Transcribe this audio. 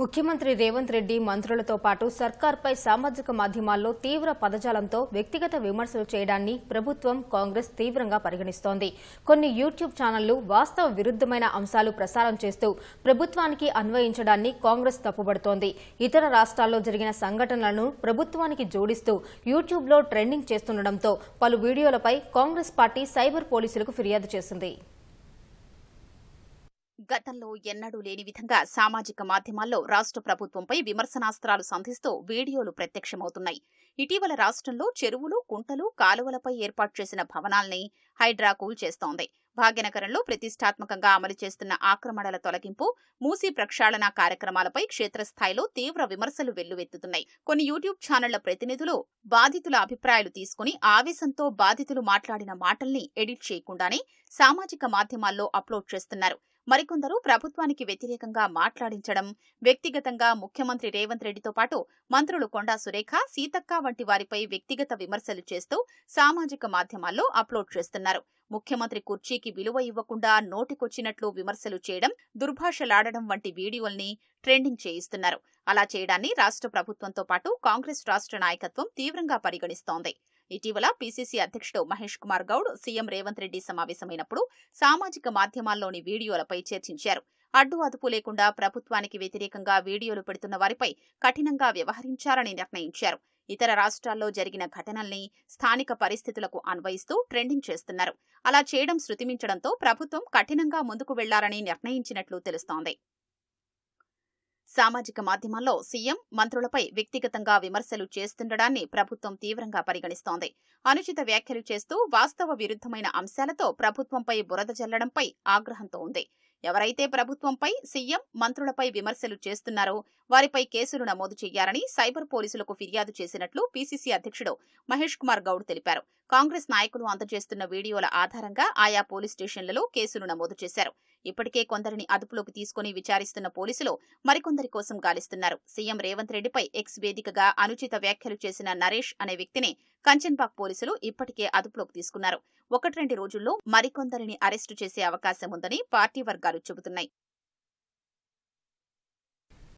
ముఖ్యమంత్రి రేవంత్ రెడ్డి మంత్రులతో పాటు సర్కార్పై సామాజిక మాధ్యమాల్లో తీవ్ర పదజాలంతో వ్యక్తిగత విమర్శలు చేయడాన్ని ప్రభుత్వం కాంగ్రెస్ తీవ్రంగా పరిగణిస్తోంది. కొన్ని యూట్యూబ్ ఛానళ్ళు వాస్తవ విరుద్ధమైన అంశాలు ప్రసారం చేస్తూ ప్రభుత్వానికి అన్వయించడాన్ని కాంగ్రెస్ తప్పుబడుతోంది. ఇతర రాష్ట్రాల్లో జరిగిన సంఘటనలను ప్రభుత్వానికి జోడిస్తూ యూట్యూబ్లో ట్రెండింగ్ చేస్తుండటంతో పలు వీడియోలపై కాంగ్రెస్ పార్టీ సైబర్ పోలీసులకు ఫిర్యాదు చేసింది. గతంలో ఎన్నడూ లేని విధంగా సామాజిక మాధ్యమాల్లో రాష్ట్ర ప్రభుత్వంపై విమర్శనాస్త్రాలు సంధిస్తూ వీడియోలు ప్రత్యక్షమవుతున్నాయి. ఇటీవల రాష్ట్రంలో చెరువులు కుంటలు కాలువలపై ఏర్పాటు చేసిన భవనాల్ని హైడ్రా కూల్చేస్తోంది భాగ్యనగరంలో ప్రతిష్టాత్మకంగా అమలు చేస్తున్న ఆక్రమణల తొలగింపు మూసీ ప్రక్షాళన కార్యక్రమాలపై క్షేత్రస్థాయిలో తీవ్ర విమర్శలు వెల్లువెత్తుతున్నాయి. కొన్ని యూట్యూబ్ ఛానళ్ళ ప్రతినిధులు బాధితుల అభిప్రాయాలు తీసుకుని ఆవేశంతో బాధితులు మాట్లాడిన మాటల్ని ఎడిట్ చేయకుండానే సామాజిక మాధ్యమాల్లో అప్లోడ్ చేస్తున్నారు. మరికొందరు ప్రభుత్వానికి వ్యతిరేకంగా మాట్లాడించడం వ్యక్తిగతంగా ముఖ్యమంత్రి రేవంత్ రెడ్డితో పాటు మంత్రులు కొండా సురేఖ సీతక్క వంటి వారిపై వ్యక్తిగత విమర్శలు చేస్తూ సామాజిక మాధ్యమాల్లో అప్లోడ్ చేస్తున్నారు. ముఖ్యమంత్రి కుర్చీకి విలువ ఇవ్వకుండా నోటికొచ్చినట్లు విమర్శలు చేయడం దుర్భాషలాడడం వంటి వీడియోల్ని ట్రెండింగ్ చేయిస్తున్నారు. అలా చేయడాన్ని రాష్ట్ర ప్రభుత్వంతో పాటు కాంగ్రెస్ రాష్ట్ర నాయకత్వం తీవ్రంగా పరిగణిస్తోంది. ఇటీవల పీసీసీ అధ్యక్షుడు మహేష్ కుమార్ గౌడ్ సీఎం రేవంత్ రెడ్డి సమావేశమైనప్పుడు సామాజిక మాధ్యమాల్లోని వీడియోలపై చర్చించారు. అడ్డు అదుపు లేకుండా ప్రభుత్వానికి వ్యతిరేకంగా వీడియోలు పెడుతున్న వారిపై కఠినంగా వ్యవహరించాలని నిర్ణయించారు. ఇతర రాష్ట్రాల్లో జరిగిన ఘటనల్ని స్థానిక పరిస్థితులకు అన్వయిస్తూ ట్రెండింగ్ చేస్తున్నారు. అలా చేయడం శృతిమించడంతో ప్రభుత్వం కఠినంగా ముందుకు వెళ్ళాలని నిర్ణయించినట్లు తెలుస్తోంది. సామాజిక మాధ్యమాల్లో సీఎం మంత్రులపై వ్యక్తిగతంగా విమర్శలు చేస్తుండడాన్ని ప్రభుత్వం తీవ్రంగా పరిగణిస్తోంది. అనుచిత వ్యాఖ్యలు చేస్తూ వాస్తవ విరుద్ధమైన అంశాలతో ప్రభుత్వంపై బురద జల్లడంపై ఆగ్రహంతో ఉంది. ఎవరైతే ప్రభుత్వంపై సీఎం మంత్రులపై విమర్శలు చేస్తున్నారో వారిపై కేసులు నమోదు చేయాలని సైబర్ పోలీసులకు ఫిర్యాదు చేసినట్లు పీసీసీ అధ్యక్షుడు మహేష్ కుమార్ గౌడ్ తెలిపారు. కాంగ్రెస్ నాయకులు అందజేస్తున్న వీడియోల ఆధారంగా ఆయా పోలీస్ స్టేషన్లలో కేసులు నమోదు చేశారు. ఇప్పటికే కొందరిని అదుపులోకి తీసుకుని విచారిస్తున్న పోలీసులు మరికొందరి కోసం గాలిస్తున్నారు. సీఎం రేవంత్ రెడ్డిపై ఎక్స్ వేదికగా అనుచిత వ్యాఖ్యలు చేసిన నరేష్ అనే వ్యక్తిని కంచన్బాగ్ పోలీసులు ఇప్పటికే అదుపులోకి తీసుకున్నారు. ఒకటి రెండు రోజుల్లో మరికొందరిని అరెస్టు చేసే అవకాశం ఉందని పార్టీ వర్గాలు చెబుతున్నాయి.